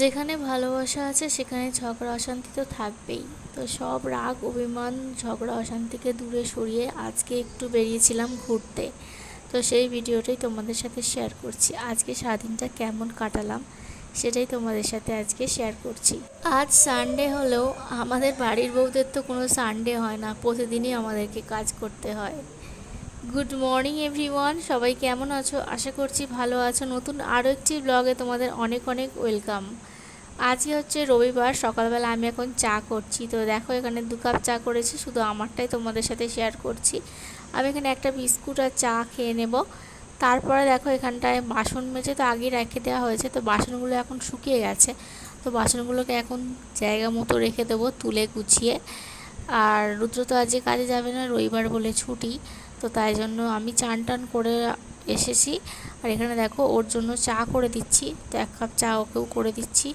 যেখানে ভালোবাসা আছে, সেখানে ঝগড়া অশান্তি তো থাকবেই। তো সব রাগ, অভিমান, ঝগড়া অশান্তিকে দূরে সরিয়ে আজকে একটু বেরিয়েছিলাম ঘুরতে। তো সেই ভিডিওটাই তোমাদের সাথে শেয়ার করছি। আজকে সারাদিনটা কেমন কাটালাম, সেটাই তোমাদের সাথে আজকে শেয়ার করছি। আজ সানডে হলেও আমাদের বাড়ির বউদের তো কোনো সানডে হয় না, প্রতিদিনই আমাদেরকে কাজ করতে হয়। গুড মর্নিং এভরিওয়ান সবাই কেমন আছো? আশা করছি ভালো আছো। নতুন আরও একটি ব্লগে তোমাদের অনেক অনেক ওয়েলকাম আজকে হচ্ছে রবিবার, সকালবেলা আমি এখন চা করছি। তো দেখো, এখানে দু কাপ চা করেছি, শুধু আমারটাই তোমাদের সাথে শেয়ার করছি। আমি এখানে একটা বিস্কুট আর চা খেয়ে নেব। তারপরে দেখো, এখানটায় বাসন মেজে তো আগেই রেখে দেওয়া হয়েছে। তো বাসনগুলো এখন শুকিয়ে গেছে। তো বাসনগুলোকে এখন জায়গা মতো রেখে দেবো, তুলে গুছিয়ে। আর রুদ্র তো আজকে কাজে যাবে না, রবিবার বলে ছুটি। তো তাই জন্য আমি চান টান করে এসেছি। আর এখানে দেখো, ওর জন্য চা করে দিচ্ছি। তো এক কাপ চা ওকেও করে দিচ্ছি।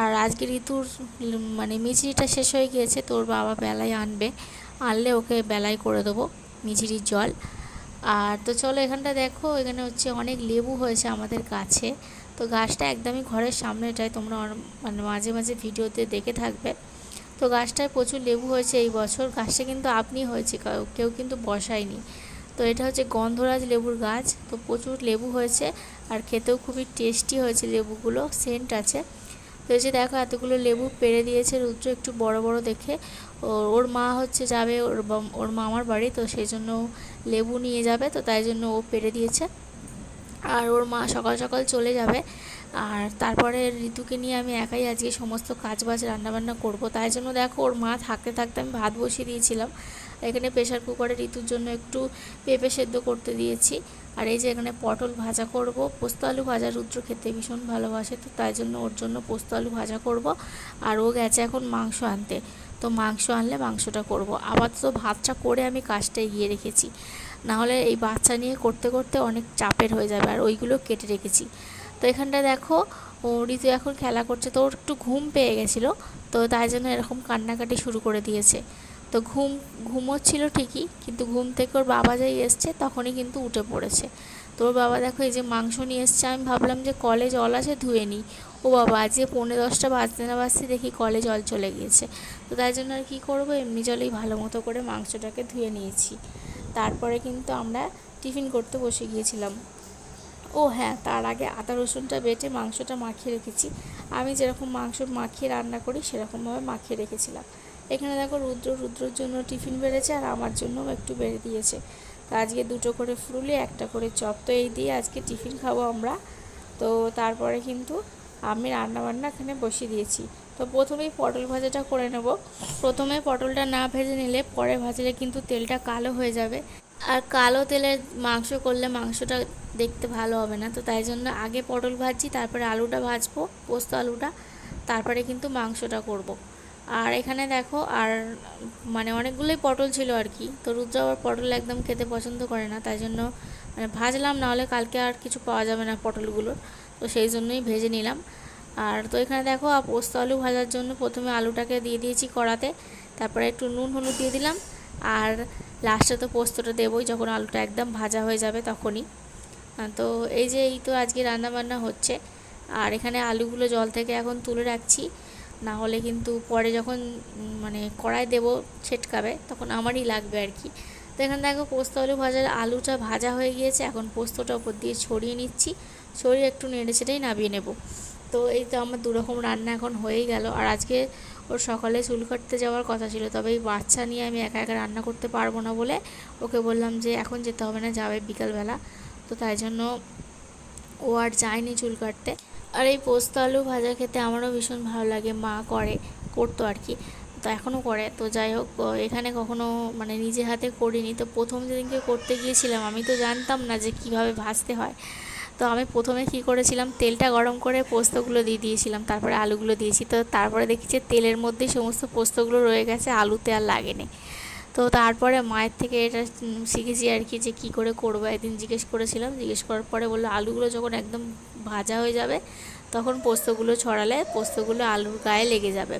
আর আজকে ঋতুর মানে মিছরিটা শেষ হয়ে গিয়েছে তোর বাবা বেলায় আনবে। আনলে ওকে বেলায় করে দেবো মিছরির জল। আর তো চলো, এখানটা দেখো, এখানে হচ্ছে অনেক লেবু হয়েছে আমাদের গাছে। তো গাছটা একদমই ঘরের সামনেটায়, তোমরা মানে মাঝে মাঝে ভিডিওতে দেখে থাকবে। তো গাছটায় প্রচুর লেবু হয়েছে এই বছর, গাছটা কিন্তু আপনি হয়েছে কেউ কিন্তু বসায়নি। তো এটা হচ্ছে গন্ধরাজ লেবুর গাছ, তো প্রচুর লেবু হয়েছে আর খেতেও খুবই টেস্টি হয়েছে লেবুগুলো, সেন্ট আছে। তো এই যে দেখো এতগুলো লেবু পেরে দিয়েছে রুদ্র একটু বড় বড় দেখে। ওর মা হচ্ছে যাবে, ওর ওর মামার বাড়ি, তো সেই জন্য লেবু নিয়ে যাবে, তো তাই জন্য ও পেরে দিয়েছে। আর ওর মা সকাল সকাল চলে যাবে আর তারপরে ঋতুকে নিয়ে আমি একাই আজকে সমস্ত কাজ বাজ রান্নাবান্না করব। তাই জন্য দেখো, ওর মা থাকতে থাকতে আমি ভাত বসিয়ে দিয়েছিলাম। এখানে প্রেশার কুকারে ঋতুর জন্য একটু পেঁপে সেদ্ধ করতে দিয়েছি। আর এই যে এখানে পটল ভাজা করব, পোস্ত আলু ভাজা রুদ্র খেতে ভীষণ ভালোবাসে, তো তাই জন্য ওর জন্য পোস্ত আলু ভাজা করব। আর ও গেছে এখন মাংস আনতে, তো মাংস আনলে মাংসটা করব। আপাতত ভাতটা করে আমি কাজটা এগিয়ে রেখেছি। নাহলে এই বাচ্চা নিয়ে করতে করতে অনেক চাপের হয়ে যাবে, আর ওইগুলো কেটে রেখেছি। তো এখানটা দেখো ঋতু এখন খেলা করছে, তো ওর একটু ঘুম পেয়ে গেছিল, তো তাই জন্য এরকম কান্নাকাটি শুরু করে দিয়েছে। তো ঘুম ঘুমোচ্ছিল ঠিকই, কিন্তু ঘুম থেকে ওর বাবা যাই এসছে তখনই কিন্তু উঠে পড়েছে। তো ওর বাবা দেখো, এই যে মাংস নিয়ে এসছে, আমি ভাবলাম যে কলে জল আছে, ধুয়ে নিই। ও বাবা, আজকে পৌনে দশটা বাজতে না বাজতে দেখি কলে জল চলে গিয়েছে। তো তাই জন্য আর কী করব, এমনি জলেই ভালো মতো করে মাংসটাকে ধুয়ে নিয়েছি। তারপরে কিন্তু আমরা টিফিন করতে বসে গিয়েছিলাম। ও হ্যাঁ তার আগে আদা রসুনটা বেটে মাংসটা মাখিয়ে রেখেছি। আমি যেরকম মাংস মাখিয়ে রান্না করি, সেরকমভাবে মাখিয়ে রেখেছিলাম। এখানে দেখো রুদ্র, রুদ্রর জন্য টিফিন বেড়েছে আর আমার জন্যও একটু বেড়ে দিয়েছে। তো আজকে দুটো করে ফুরুলি, একটা করে চপ। তো এই দিয়ে আজকে টিফিন খাব আমরা। তো তারপরে কিন্তু আমি রান্নাবান্না এখানে বসিয়ে দিয়েছি। তো প্রথমেই পটল ভাজাটা করে নেব। প্রথমে পটলটা না ভেজে নিলে পরে ভাজলে কিন্তু তেলটা কালো হয়ে যাবে। আর কালো তেলের মাংস করলে মাংসটা দেখতে ভালো হবে না, তো তাই জন্য আগে পটল ভাজছি, তারপরে আলুটা ভাজবো, পোস্ত আলুটা, তারপরে কিন্তু মাংসটা করব। আর এখানে দেখো, আর মানে অনেকগুলোই পটল ছিল আর কি, তো রুদ্র আবার পটল একদম খেতে পছন্দ করে না, তাই জন্য মানে ভাজলাম, নাহলে কালকে আর কিছু পাওয়া যাবে না পটলগুলোর, তো সেই জন্যই ভেজে নিলাম আর তো এখানে দেখো পোস্ত আলু ভাজার জন্য প্রথমে আলুটাকে দিয়ে দিয়েছি কড়াতে, তারপরে একটু নুন হলুদ দিয়ে দিলাম, আর লাস্টে তো পোস্তটা দেবোই, যখন আলুটা একদম ভাজা হয়ে যাবে তখনই। তো এই যে এই তো আজকে রান্নাবান্না হচ্ছে, আর এখানে আলুগুলো জল থেকে এখন তুলে রাখছি, না হলে কিন্তু পরে যখন মানে কড়াই দেবো ছেটকাবে, তখন আমারই লাগবে আর কি। তো এখানে দেখো পোস্ত আলু ভাজার আলুটা ভাজা হয়ে গিয়েছে, এখন পোস্তটা ওপর দিয়ে ছড়িয়ে নিচ্ছি, ছড়িয়ে একটু নেড়ে ছেটেই নামিয়ে নেব। তো এই তো আমার দুরকম রান্না এখন হয়েই গেল। আর আজকে ওর সকালে চুল কাটতে যাওয়ার কথা ছিল, তবে এই বাচ্চা নিয়ে আমি একা একা রান্না করতে পারব না বলে ওকে বললাম যে এখন যেতে হবে না, যাবে বিকালবেলা। তো তাই জন্য ও আর যায়নি চুল কাটতে। আর এই পোস্ত আলু ভাজা খেতে আমারও ভীষণ ভালো লাগে, মা করে, করতো আর কি। তো এখনও করে। তো যাই হোক এখানে কখনো মানে নিজে হাতে করিনি। তো প্রথম যেদিনকে করতে গিয়েছিলাম, আমি তো জানতাম না যে কীভাবে ভাজতে হয়। তো আমি প্রথমে কি করেছিলাম, তেলটা গরম করে পোস্তগুলো দিয়ে দিয়েছিলাম, তারপরে আলুগুলো দিয়েছি। তো তারপরে দেখি যে তেলের মধ্যেই সমস্ত পোস্তগুলো রয়ে গেছে, আলুতে আর লাগেনি। তো তারপরে মায়ের থেকে এটা শিখেছি আর কি যে কী করে করব। একদিন জিজ্ঞেস করেছিলাম, জিজ্ঞেস করার পরে বলল, আলুগুলো যখন একদম ভাজা হয়ে যাবে, তখন পোস্তগুলো ছড়ালে পোস্তগুলো আলুর গায়ে লেগে যাবে।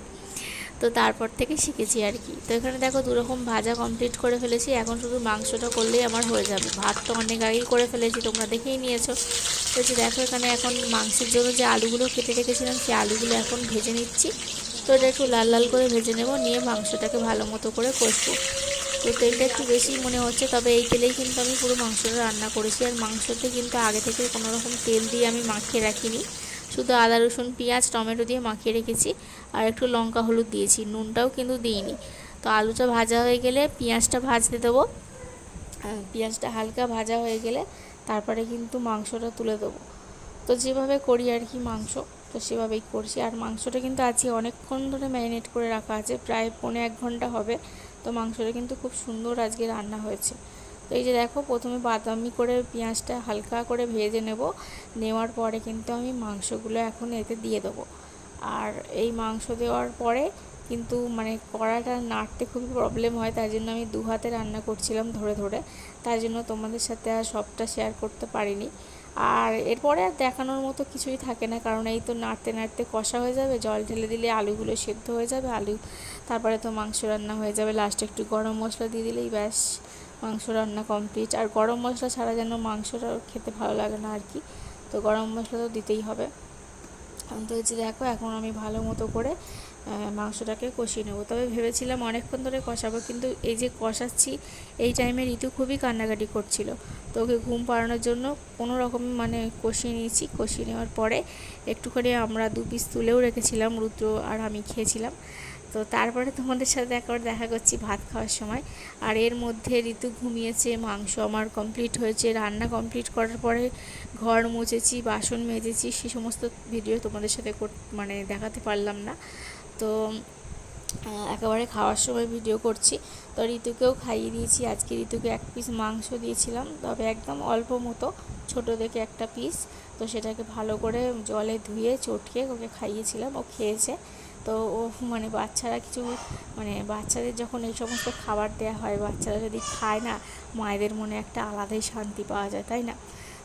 তো তারপর থেকে শিখেছি আর কি। তো এখানে দেখো দুরকম ভাজা কমপ্লিট করে ফেলেছি। এখন শুধু মাংসটা করলেই আমার হয়ে যাবে। ভাত তো অনেক আগেই করে ফেলেছি, তোমরা দেখেই নিয়েছো। তো যে দেখো এখানে এখন মাংসের জন্য যে আলুগুলো কেটে রেখেছিলাম, সেই আলুগুলো এখন ভেজে নিচ্ছি। তো এটা একটু লাল লাল করে ভেজে নেব, নিয়ে মাংসটাকে ভালো মতো করে কষবো। তো তেলটা একটু বেশি মনে হচ্ছে, তবে এই তেলেই কিন্তু আমি পুরো মাংসটা রান্না করেছি। আর মাংসতে কিন্তু আগে থেকে কোনো রকম তেল দিয়ে আমি মাখিয়ে রাখিনি। শুধু আদা, রসুন, পেঁয়াজ, টমেটো দিয়ে মাখিয়ে রেখেছি আর একটু লঙ্কা, হলুদ দিয়েছি। নুনটাও কিন্তু দিইনি। তো আলুটা ভাজা হয়ে গেলে পেঁয়াজটা ভাজতে দেবো। পেঁয়াজটা হালকা ভাজা হয়ে গেলে তারপরে কিন্তু মাংসটা তুলে দেবো। তো যেভাবে করি আর কি মাংস, তো সেভাবেই করছি। আর মাংসটা কিন্তু আজকে অনেকক্ষণ ধরে ম্যারিনেট করে রাখা আছে, প্রায় পৌনে এক ঘণ্টা হবে। তো মাংসটা কিন্তু খুব সুন্দর আজকে রান্না হয়েছে। তো এই যে দেখো, প্রথমে বাদামি করে পেঁয়াজটা হালকা করে ভেজে নেব। নেওয়ার পরে কিন্তু আমি মাংসগুলো এখন এতে দিয়ে দেবো। আর এই মাংস দেওয়ার পরে কিন্তু মানে কড়াটা নাড়তে খুবই প্রবলেম হয় তাই জন্য আমি দু হাতে রান্না করছিলাম ধরে ধরে। তাই জন্য তোমাদের সাথে আর সবটা শেয়ার করতে পারিনি। আর এরপরে আর দেখানোর মতো কিছুই থাকে না, কারণ এই তো নাড়তে নাড়তে কষা হয়ে যাবে, জল ঢেলে দিলে আলুগুলো সেদ্ধ হয়ে যাবে, আলু, তারপরে তো মাংস রান্না হয়ে যাবে। লাস্টে একটু গরম মশলা দিয়ে দিলেই ব্যাস। মাংস রান্না কমপ্লিট আর গরম মশলা ছাড়া যেন মাংসটা খেতে ভালো লাগে না আর কি। তো গরম মশলা তো দিতেই হবে। তো হচ্ছে দেখো, এখন আমি ভালো মতো করে মাংসটাকে কষিয়ে নেব। তবে ভেবেছিলাম অনেকক্ষণ ধরে কষাবো, কিন্তু এই যে কষাচ্ছি, এই টাইমে ঋতু খুবই কান্নাকাটি করছিল। তো ওকে ঘুম পাড়ানোর জন্য কোনো রকম মানে কষিয়ে নিয়েছি। কষিয়ে নেওয়ার পরে একটুখানি আমরা দু পিস তুলেও রেখেছিলাম, রুদ্র আর আমি খেয়েছিলাম। তো তারপরে তোমাদের সাথে একবার দেখা করছি ভাত খাওয়ার সময়। আর এর মধ্যে ঋতু ঘুমিয়েছে, মাংস আমার কমপ্লিট হয়েছে। রান্না কমপ্লিট করার পরে ঘর মুছেছি, বাসন মেজেছি, সে সমস্ত ভিডিও তোমাদের সাথে মানে দেখাতে পারলাম না। তো একেবারে খাওয়ার সময় ভিডিও করছি। তো ঋতুকেও খাইয়ে দিয়েছি। আজকে ঋতুকে এক পিস মাংস দিয়েছিলাম। তবে একদম অল্প মতো, ছোট দেখে একটা পিস তো সেটাকে ভালো করে জলে ধুয়ে, চটকে ওকে খাইয়েছিলাম। ও খেয়েছে। তো ও মানে বাচ্চারা কিছু মানে বাচ্চাদের যখন এই সমস্ত খাবার দেওয়া হয়, বাচ্চারা যদি খায় না, মায়েদের মনে একটা আলাদাই শান্তি পাওয়া যায়, তাই না?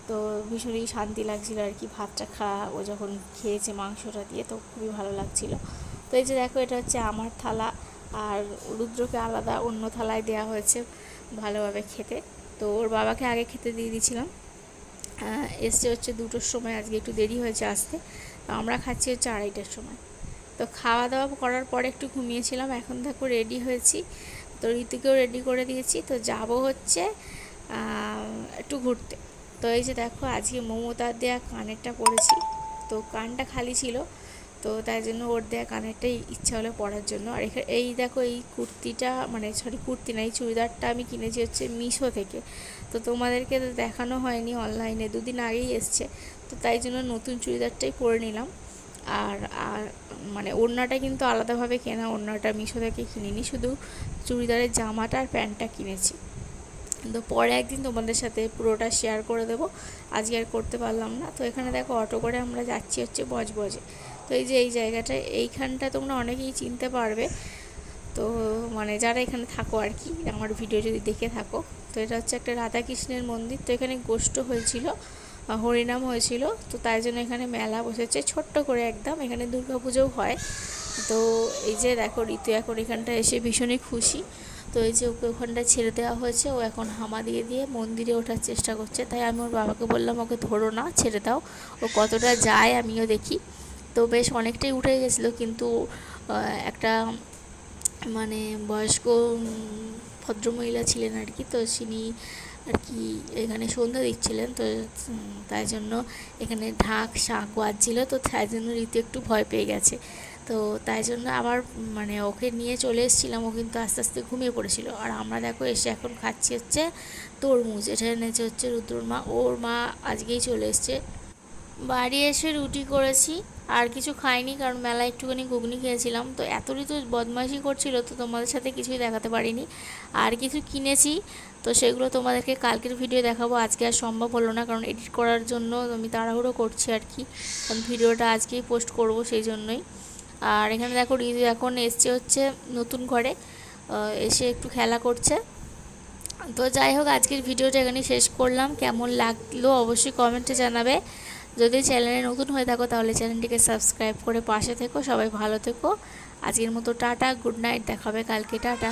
তো ভীষণই শান্তি লাগছিল আর কি। ভাতটা খাওয়া ও যখন খেয়েছে মাংসটা দিয়ে, তো খুবই ভালো লাগছিল। তো এই যে দেখো, এটা হচ্ছে আমার থালা আর রুদ্রকে আলাদা অন্য থালায় দেওয়া হয়েছে ভালোভাবে খেতে। তো ওর বাবাকে আগে খেতে দিয়ে দিয়েছিলাম। এসছে হচ্ছে দুটোর সময়, আজকে একটু দেরি হয়েছে আসতে। তো আমরা খাচ্ছি হচ্ছে আড়াইটার সময়। তো খাওয়া দাওয়া করার পরে একটু ঘুমিয়েছিলাম, এখন দেখো রেডি হয়েছি। তো ঋতুকেও রেডি করে দিয়েছি। তো যাব হচ্ছে একটু ঘুরতে। তো এই যে দেখো, আজকে মমতার দেয়া কানেরটা পরেছি তো কানটা খালি ছিল। তো তাই জন্য ওর দেয়া কানেরটাই ইচ্ছা হলো পরার জন্য। আর এখানে এই দেখো, এই কুর্তিটা মানে সরি কুর্তি না, এই চুড়িদারটা আমি কিনেছি হচ্ছে মিশো থেকে। তো তোমাদেরকে তো দেখানো হয়নি অনলাইনে দুদিন আগেই এসছে। তো তাই জন্য নতুন চুড়িদারটাই পরে নিলাম। আর আর মানে ওড়নাটা কিন্তু আলাদাভাবে কেনা, ওড়নাটা মিশো থেকে কিনিনি, শুধু চুড়িদারের জামাটা আর প্যান্টটা কিনেছি। তো পরে একদিন তোমাদের সাথে পুরোটা শেয়ার করে দেবো। আজকে আর করতে পারলাম না। তো এখানে দেখো, অটো করে আমরা যাচ্ছি হচ্ছে বজবজে। তো এই যে এই জায়গাটা, এইখানটা তোমরা অনেকেই চিনতে পারবে। তো মানে যারা এখানে থাকো আর কি, আমার ভিডিও যদি দেখে থাকো। তো এটা হচ্ছে একটা রাধাকৃষ্ণের মন্দির। তো এখানে গোষ্ঠ হয়েছিল হরিনাম হয়েছিল। তো তাই জন্য এখানে মেলা বসেছে, ছোট্ট করে একদম। এখানে পুজোও হয়। তো এই যে দেখো, ঋতু এখন এখানটা এসে ভীষণই খুশি। তো এই যে ওকে ওখানটা ছেড়ে দেওয়া হয়েছে, ও এখন হামা দিয়ে দিয়ে মন্দিরে ওঠার চেষ্টা করছে। তাই আমি ওর বাবাকে বললাম, ওকে ধরো না, ছেড়ে দাও। ও কতটা যায় আমিও দেখি। তো বেশ অনেকটাই উঠে গেছিল কিন্তু একটা মানে বয়স্ক ভদ্রমহিলা ছিলেন আর কি, তো তিনি আর কি এখানে সন্ধ্যা দিচ্ছিলেন, তো তাই জন্য এখানে ঢাক, শাঁখ বাজছিল, তো তাই জন্য রীতি একটু ভয় পেয়ে গেছে। তো তাই জন্য আবার মানে ওকে নিয়ে চলে এসেছিলাম, ও কিন্তু আস্তে আস্তে ঘুমিয়ে পড়েছিল। আর আমরা দেখো এসে এখন খাচ্ছি হচ্ছে তরমুজ, এটা এনেছে হচ্ছে রুদ্রর মা, ওর মা আজকেই চলে এসছে। বাড়ি এসে রুটি করেছি, আর কিছু খাইনি কারণ মেলায় একটুখানি ঘুগনি খেয়েছিলাম। তো এত ঋতু বদমাইশি করছিল, তো তোমাদের সাথে কিছুই দেখাতে পারিনি। আর কিছু কিনেছি, তো সেগুলো তোমাদেরকে কালকের ভিডিও দেখাবো। আজকে আর সম্ভব হলো না, কারণ এডিট করার জন্য আমি তাড়াহুড়ো করছি আর কি। কারণ ভিডিওটা আজকেই পোস্ট করব সেই জন্যই। আর এখানে দেখো, রিজু এখন এসছে হচ্ছে নতুন ঘরে এসে একটু খেলা করছে। তো যাই হোক, আজকের ভিডিওটা এখানে শেষ করলাম। কেমন লাগল অবশ্যই কমেন্টে জানাবে। যদি চ্যানেলে নতুন হয়ে থাকো, তাহলে চ্যানেলটিকে সাবস্ক্রাইব করে পাশে থেকো। সবাই ভালো থেকো। আজকের মতো টাটা, গুড নাইট দেখাবে কালকে, টাটা।